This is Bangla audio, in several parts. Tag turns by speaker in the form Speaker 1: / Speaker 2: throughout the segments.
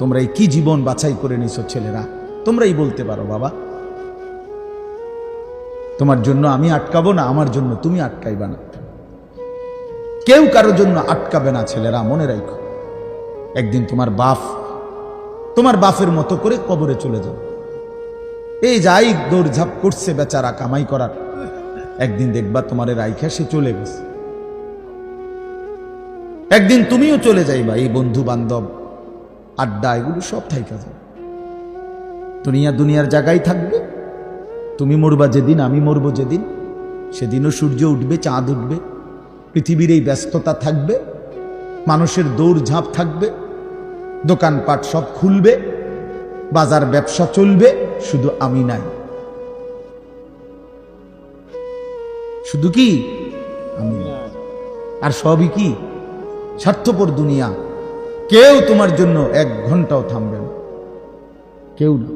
Speaker 1: তোমরা এই কি জীবন বাছাই করে নিছো ছেলেরা? তোমরাই বলতে পারো, বাবা। তোমার জন্য আমি আটকাবো না, আমার জন্য তুমি আটকাইবা না। কেউ কারোর জন্য আটকাবে না ছেলেরা, মনে রাখো একদিন তোমার বাপ, তোমার বাপের মতো করে কবরে চলে যাও। এই যাই দৌড়ঝাঁপ করছে বেচারা কামাই করার, একদিন দেখবা তোমার রাইখা সে চলে গেছে। একদিন তুমিও চলে যাইবা, এই বন্ধু বান্ধব আড্ডা, এগুলো সব থাইকা যাবে দুনিয়া দুনিয়ার জায়গায় থাকবে। তুমি মরবা যেদিন, আমি মরবো যেদিন। সেদিনও সূর্য উঠবে, চাঁদ উঠবে। পৃথিবীর এই ব্যস্ততা থাকবে। মানুষের দৌড়ঝাঁপ থাকবে। দোকানপাট সব খুলবে। বাজার ব্যবসা চলবে। শুধু আমি নাই। শুধু কি? আমি আর সবই কি? স্বার্থপর দুনিয়া। কেউ তোমার জন্য এক ঘন্টাও থামবে না। কেউ না।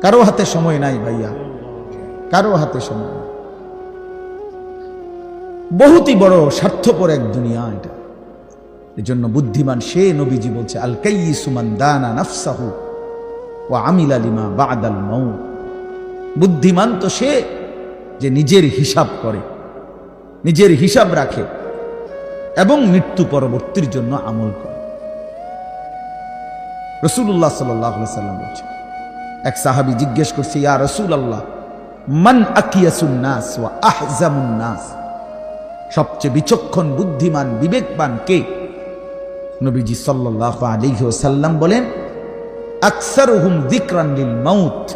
Speaker 1: কারও হাতে সময় নাই ভাইয়া। কারও হাতে সময় নাই। বহুতই বড় স্বার্থপর এক দুনিয়া এটা। এজন্য বুদ্ধিমান সে নবীজি বলছে আল কাইসুমান দানা নাফসাহু ও আমিল আলিমা বাদাল মৌ বুদ্ধিমান তো সে যে নিজের হিসাব করে, নিজের হিসাব রাখে এবং মৃত্যু পরবর্তীর জন্য আমল করে। রসুল্লাহ সাল্লাম বলছে এক সাহাবি জিজ্ঞেস করছে, ইয়া রসুল আল্লাহ মান আকিয়াসুন্নাস ওয়া আহজামুন্নাস সবচেয়ে বিচক্ষণ, বুদ্ধিমান, বিবেকবান কে? নবীজি সাল্লাহ আলাইহি ওয়াসাল্লাম বলেন, আকসারুহুম যিকরান লিল মাউত।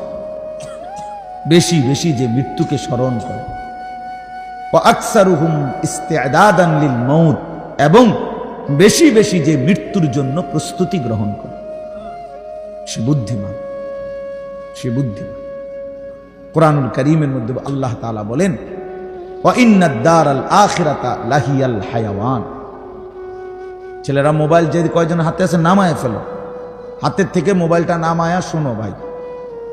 Speaker 1: বেশি বেশি যে মৃত্যুকে স্মরণ করে। ওয়া আকসারুহুম ইস্তেদাদান লিল মাউত। এবং বেশি বেশি যে মৃত্যুর জন্য প্রস্তুতি গ্রহণ করে। সে বুদ্ধিমান সে বুদ্ধিমান। কোরআনুল করিমের মধ্যে আল্লাহ তাআলা বলেন ছেলেরা মোবাইল যদি কয়জন হাতে আছে নামায় ফেলো। হাতের থেকে মোবাইলটা নামায়া, শোনো ভাই।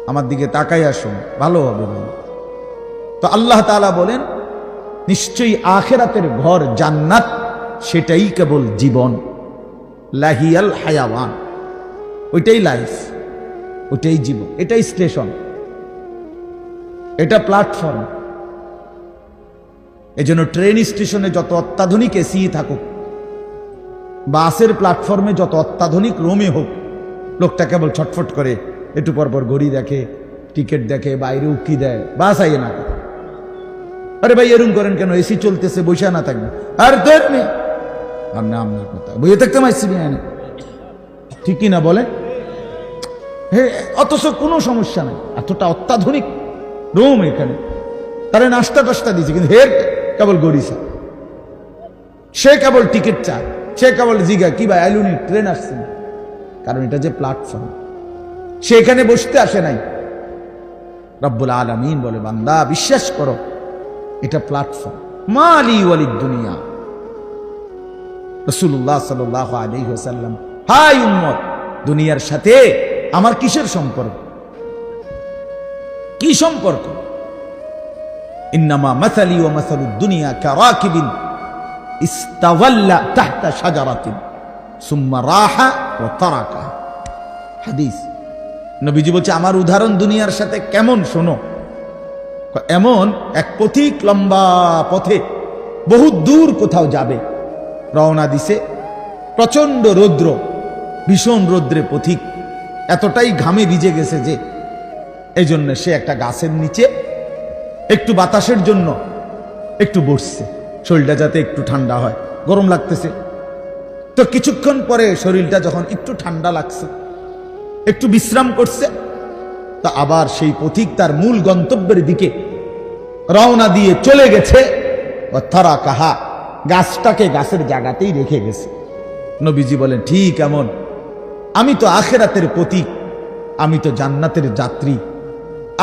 Speaker 1: আমার দিকে তাকাইয়া শোনো, ভালো হবে ভাই। তো আল্লাহ তাআলা বলেন, নিশ্চয়ই আখেরাতের ঘর জান্নাত, সেটাই কেবল জীবন। লাহিয়াল হায়াওয়ান। ওইটাই লাইফ ওইটাই জীবন, এটাই স্টেশন এটা প্ল্যাটফর্ম এজন্য ট্রেন স্টেশনে যত অত্যাধুনিক এসি থাকুক বাসের প্ল্যাটফর্মে যত অত্যাধুনিক রোমে হোক লোকটা কেবল ছটফট করে, একটু পর পর ঘড়ি দেখে টিকিট দেখে, বাইরে উকি দেয় বাস আইয়ে না আরে ভাই, এরম করেন কেন? এসি চলতেছে, বসে না থাকবে। আর তোর নেই আর না আপনার কথা। বইয়ে থাকতে মাইছি না। ঠিক কি না বলে? অথচ কোনো সমস্যা নাই। এতটা অত্যাধুনিক রুম এখানে। তারা নাস্তা টাস্তা দিয়েছে, কিন্তু হের কেবল গড়িছে সে কেবল টিকিট চায় সে কেবল জিগা, কি ভাই, আইলুনি, ট্রেন আসছে না। কারণ এটা যে প্ল্যাটফর্ম সে এখানে বসতে আসে নাই। রব্বুল আলমিন বলে, বান্দা, বিশ্বাস করো, এটা প্ল্যাটফর্ম মালি ওয়ালি দুনিয়া। রসুল্লাহ সাল্লাহ আলী সাল্লাম হাই উম্মত, দুনিয়ার সাথে আমার কিসের সম্পর্ক? কি সম্পর্ক? ইন্নামা মাসালি ও মাসালু দুনিয়া কারাকিবিন ইস্তাওয়াল্লা তাহতা শাজারাতিন, সুম্মা রাহা ও তারাকা। হাদিস। নবীজি বলছে, আমার উদাহরণ দুনিয়ার সাথে কেমন শোনো? এমন এক পথিক লম্বা পথে বহু দূর কোথাও যাবে। রওনা দিছে প্রচণ্ড রৌদ্র, ভীষণ রৌদ্রে পথিক। এতটাই ঘামে ভিজে গেছে যে এই জন্য সে একটা গাছের নিচে একটু বাতাসের জন্য একটু বসছে। শরীরটা যাতে একটু ঠান্ডা হয়। গরম লাগতেছে। তো কিছুক্ষণ পরে শরীরটা যখন একটু ঠান্ডা লাগছে, একটু বিশ্রাম করছে, তা আবার সেই পথিক তার মূল গন্তব্যের দিকে রওনা দিয়ে চলে গেছে। তারা কাহা গাছটাকে গাছের জায়গাতেই রেখে গেছে। নবীজি বলেন, ঠিক এমন। আমি তো আখেরাতের প্রতীক, আমি তো জান্নাতের যাত্রী,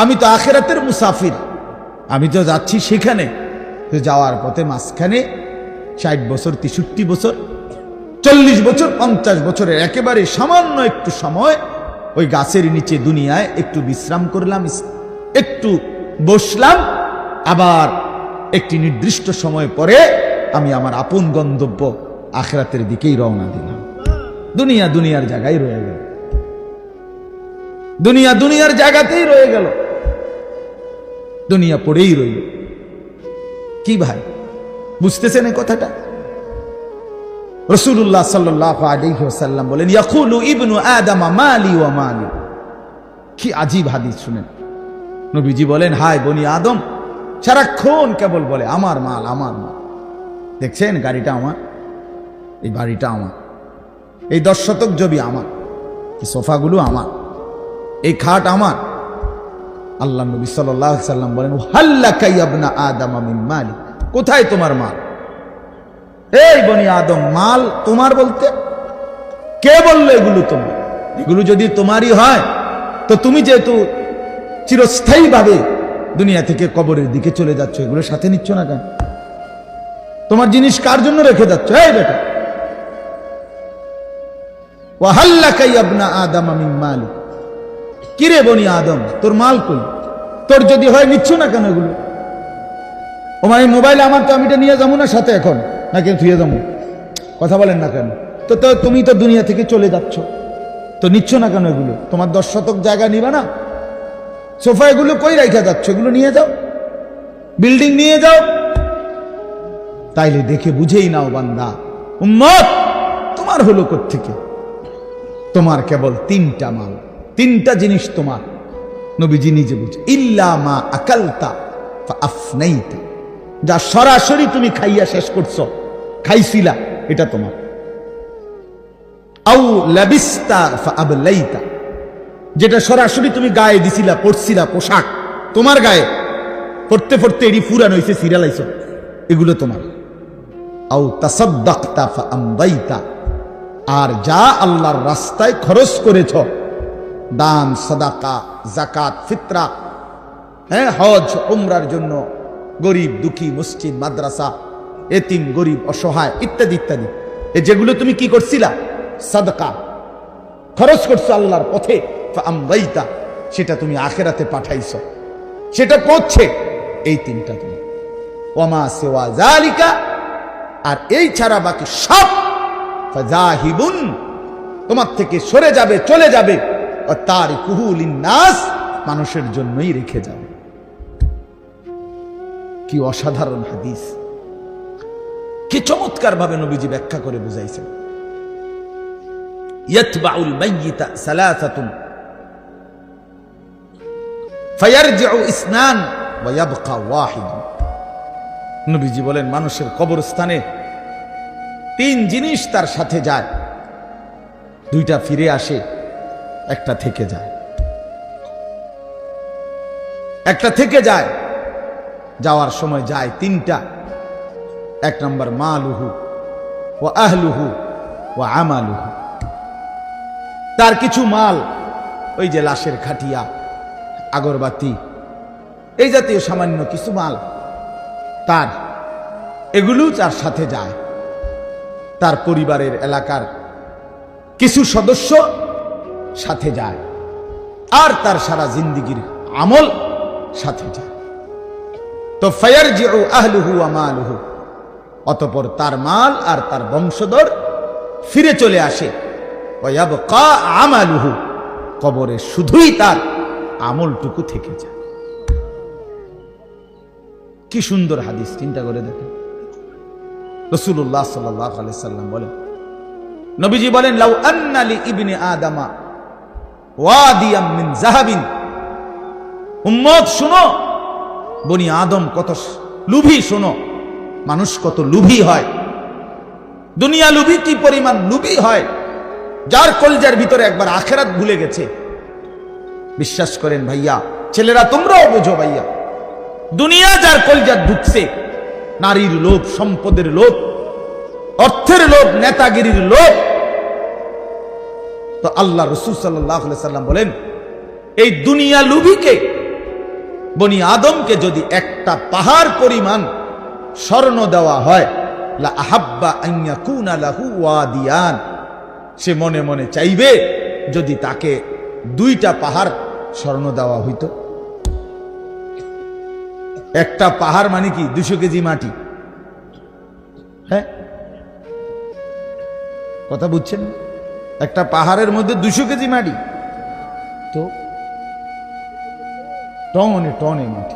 Speaker 1: আমি তো আখেরাতের মুসাফির। আমি তো যাচ্ছি সেখানে যাওয়ার পথে মাঝখানে ষাট বছর, তেষট্টি বছর, চল্লিশ বছর, পঞ্চাশ বছরের একেবারে সামান্য একটু সময় ওই গাছের নিচে দুনিয়ায় একটু বিশ্রাম করলাম একটু বসলাম, আবার একটি নির্দিষ্ট সময় পরে আমি আমার আপন গন্তব্য আখরাতের দিকেই রওনা দিলাম। দুনিয়া দুনিয়ার জায়গায় রয়ে গেল। দুনিয়া দুনিয়ার জায়গাতেই রয়ে গেল। দুনিয়া পড়েই রইল। কি ভাই, বুঝতেছেন এই কথাটা? রসুল্লাহ সাল্লাহ আলিহাসাল্লাম বলেন, ইয়াকুলু ইবনু আদামা মালি কি আজীব হাদিস শুনেন। নবীজি বলেন হাই বনি আদম, সারাক্ষণ কেবল বলে, আমার মাল আমার মাল। দেখছেন গাড়িটা আমার, এই বাড়িটা আমার। এই দশ শতক জমি আমার, এই সোফাগুলো আমার, এই খাট আমার। আল্লাহ নবী সাল্লাহ সাল্লাম বলেন হাল্লা কাইয়াবনা কোথায় তোমার মাল? এই বনি আদম, মাল তোমার বলতে? কে বলল এগুলো তোমার? এগুলো যদি তোমারই হয়, তো তুমি যেহেতু চিরস্থায়ীভাবে দুনিয়া থেকে কবরের দিকে চলে যাচ্ছ এগুলো সাথে নিচ্ছ না কেন? তোমার জিনিস কার জন্য রেখে যাচ্ছ? এই বেটা। ওয়াহাল্লা কাইয়াবনা আদম আমিন মালিক কিরে বনি আদম, তোর মাল কই? তোর যদি হয় নিচ্ছ না কেন এগুলো? ও মানে মোবাইলে আমার তো আমি এটা নিয়ে যাব না সাথে এখন? নাকি থুয়ে যাব? কথা বলেন না কেন? তো তো তুমি তো দুনিয়া থেকে চলে যাচ্ছ। তো নিচ্ছ না কেন এগুলো? তোমার দশ শতক জায়গা নিবে না? সোফা এগুলো কই রাইখা যাচ্ছ? এগুলো নিয়ে যাও। বিল্ডিং নিয়ে যাও। তাইলে দেখে বুঝেই নাও বান্দা। উম্মত, তোমার হলো থেকে তোমার কেবল তিনটা মাল, তিনটা জিনিস তোমার। নবীজি নিজে বুঝে ইল্লা মা আকালতা আফনাইতা যা সরাসরি তুমি খাইয়া শেষ করছ, খাইছিলা, এটা তোমার। আউ লাবিস্তা যেটা সরাসরি তুমি গায়ে দিছিলা পড়ছিলা পোশাক, তোমার গায়ে। পড়তে পড়তে এটি ফুরান হয়েছে সিরিয়ালাইছ এগুলো তোমার। আউ তাসাদ্দাকতা আমদাইতা আর যা আল্লাহর রাস্তায় খরচ করেছ, দান, সদাকা জাকাত ফিতরা হ্যাঁ হজ, উমরার জন্য, গরিব, দুঃখী, মসজিদ, মাদ্রাসা, এতিম, গরিব, অসহায়, ইত্যাদি ইত্যাদি। এ যেগুলো তুমি কি করছিলা? সাদকা। খরচ করছ আল্লাহর পথে আমদাইতা সেটা তুমি আখেরাতে পাঠাইছ। সেটা পড়ছে এই তিনটা তুমি। ওমা সেওয়া জালিকা আর এই ছাড়া বাকি সব ফাজাহিবুন, তোমার থেকে সরে যাবে, চলে যাবে। ও তার কুহুল নাস মানুষের জন্যই রেখে যাবে। কি অসাধারণ হাদিস। কি চমৎকার ভাবে নবীজি ব্যাখ্যা করে বুঝাইছেন। ইয়াতবাউল মাইয়িতা সালাসাতুন। ফায়ারজিউ ইসনান ওয়া ইয়াবকা ওয়াহিদ নবীজি বলেন, মানুষের কবরস্থানে তিন জিনিস তার সাথে যায়। দুইটা ফিরে আসে, একটা থেকে যায়। একটা থেকে যায়, যাওয়ার সময় যায় তিনটা। এক নম্বর মালুহু ও আহলুহু ও আমালুহু। তার কিছু মাল, ওই যে লাশের খাটিয়া, আগরবাতি, এই জাতীয় সামান্য কিছু মাল, তার এগুলো তার সাথে যায়। তার পরিবারের এলাকার কিছু সদস্য সাথে যায়। আর তার সারা জিন্দিগির আমল সাথে যায়। তো ফায়ার যে আহলুহু আমালুহু অতপর তার মাল আর তার বংশধর ফিরে চলে আসে। ওয়াবকা আমালুহু। কবরে শুধুই তার আমলটুকু থেকে যায়। কি সুন্দর হাদিস, চিন্তা করে দেখেন। রসুল্লাহ সাল্লাহ সাল্লাম বলেন, নবীজি বলেন, লাউ আন্নালি ইবনে আদামা ওয়াদিয়াম মিন জাহাবিন। উম্মত, শুনো, বনি আদম কত লুভি, শোনো, মানুষ কত লুভি হয়। দুনিয়া লুভি কি পরিমাণ লুভি হয়? যার কলজার ভিতরে একবার আখেরাত ভুলে গেছে। বিশ্বাস করেন ভাইয়া, ছেলেরা তোমরাও বোঝো ভাইয়া, দুনিয়া যার কলজার ঢুকছে নারীর লোভ, সম্পদের লোভ, অর্থের লোভ, নেতাগিরির লোভ। তো আল্লাহ রসুল সাল্লাম বলেন, এই দুনিয়া লুভিকে, বনি আদমকে যদি একটা পাহাড় পরিমাণ স্বর্ণ দেওয়া হয় আহাব্বা ওয়াদিয়ান, সে মনে মনে চাইবে যদি তাকে দুইটা পাহাড় স্বর্ণ দেওয়া হইতো। একটা পাহাড় মানে কি? দুশো কেজি মাটি। হ্যাঁ? কথা বুঝছেন? একটা পাহাড়ের মধ্যে দুশো কেজি মাটি। তো? টনে টনে মাটি।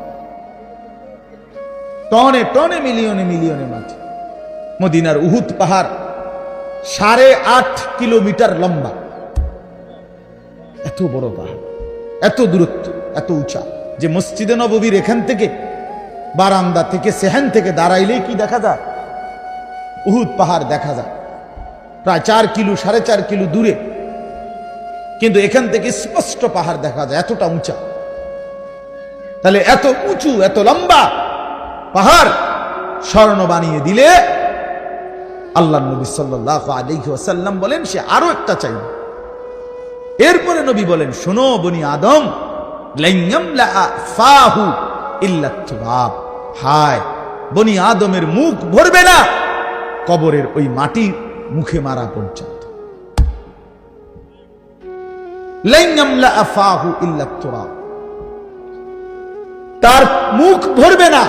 Speaker 1: টনে টনে, মিলিয়নে মিলিয়নে মাটি। মদিনার উহুদ পাহাড় সাড়ে আট কিলোমিটার লম্বা। এত বড় পাহাড়, এত দূরত্ব, এত উঁচা যে মসজিদে নববীর এখান থেকে বারান্দা থেকে সেহান থেকে দাঁড়াইলেই কি দেখা যায়? উহুদ পাহাড় দেখা যায়। প্রায় চার কিলো, সাড়ে চার কিলো দূরে। কিন্তু এখান থেকে স্পষ্ট পাহাড় দেখা যায়, এতটা উঁচা। তাহলে এত উঁচু, এত লম্বা পাহাড় স্বর্ণ বানিয়ে দিলে আল্লাহ নবী সাল্লাহ বলেন, সে আরও একটা চাইবে। এরপরে নবী বলেন, শোনো বনি আদম ফাহু বনি আদমের মুখ ভরবে না। কবরের ওই মাটির মুখে মারা পর্যন্ত। তার মুখ ভরবে না।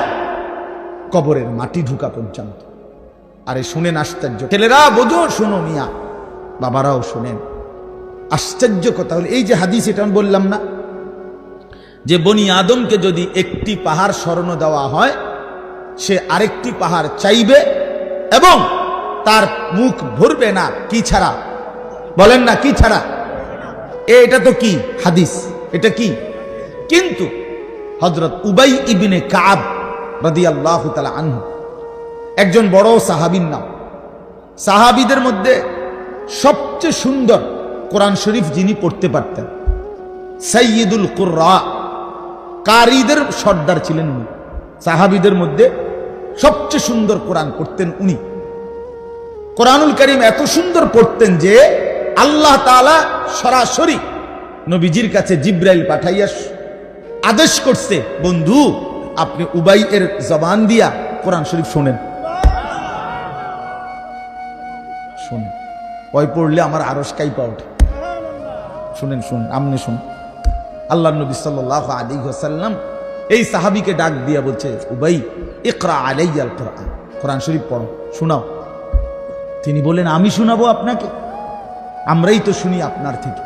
Speaker 1: কবরের মাটি ঢুকা পর্যন্ত। আরে শুনেন আশ্চর্য। ছেলেরা, বোঝো, শোনো মিয়া। বাবারাও শোনেন। আশ্চর্য কথা হলো, এই যে হাদিস এটা আমি বললাম না। যে বনি আদমকে যদি একটি পাহাড় স্মরণ দেওয়া হয় সে আরেকটি পাহাড় চাইবে এবং তার মুখ ভরবে না কি ছাড়া? বলেন না কি ছাড়া? এ, এটা তো কি? হাদিস। এটা কি? কিন্তু হজরত উবাই ইবিনে কাব রাদি আল্লাহ তালা আনহু একজন বড় সাহাবির নাম। সাহাবিদের মধ্যে সবচেয়ে সুন্দর কোরআন শরীফ যিনি পড়তে পারতেন সৈয়দুল কুর্রা। কারীদের সর্দার ছিলেন উনি। সাহাবিদের মধ্যে সবচেয়ে সুন্দর কোরআন পড়তেন উনি। কোরআনুল করিম এত সুন্দর পড়তেন যে আল্লাহ তাআলা সরাসরি নবীজির কাছে জিব্রাইল পাঠাইয়া আদেশ করছে, বন্ধু, আপনি উবাই এর জবান দিয়া কোরআন শরীফ শোনেন। শোনেন। কয় পড়লে আমার আরস কাইপা ওঠে। শুনেন শুন আমনে শুন আল্লাহ নবী সাল্লাহ আলী সাল্লাম এই সাহাবিকে ডাক দিয়া বলছে, উবাই, ইকরা আলাইয়াল কোরআন। কোরআন শরীফ পড়ো, শোনাও। তিনি বলেন আমি শোনাবো আপনাকে। আমরাই তো শুনি আপনার থেকে।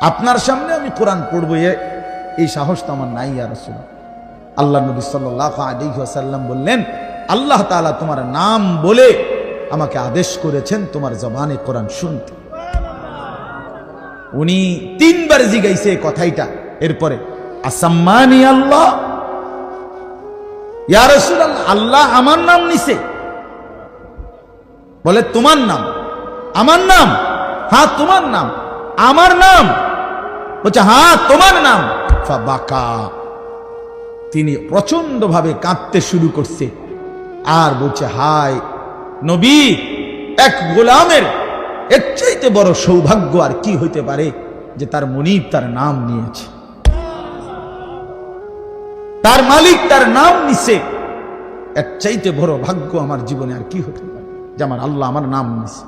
Speaker 1: আপনার সামনে আমি কোরআন পড়ব। এ- এই সাহস তো আমার নাই আর রসুল আল্লাহ নবী সাল্লাহ আলী সাল্লাম বললেন, আল্লাহ তাআলা তোমার নাম বলে আমাকে আদেশ করেছেন তোমার জবানে কোরআন শুনতে। উনি তিনবার জিগাইছে এই কথাইটা। এরপরে, আসাম্মানি আল্লাহ? ইয়া রাসূলুল্লাহ, আল্লাহ আমার নাম নিছে। বলে, তোমার নাম? আমার নাম? হ্যাঁ তোমার নাম। আমার নাম? বলছে হ্যাঁ তোমার নাম। বাকা তিনি প্রচণ্ড ভাবে কাঁদতে শুরু করছে। আর বলছে, হায় নবী, এক গোলামের এর চাইতে বড় সৌভাগ্য আর কি হইতে পারে যে তার মনিব তার নাম নিয়েছে। তার মালিক তার নাম নিছে। এর চাইতে বড় ভাগ্য আমার জীবনে আর কি হতে পারে যে আমার আল্লাহ আমার নাম নিছে।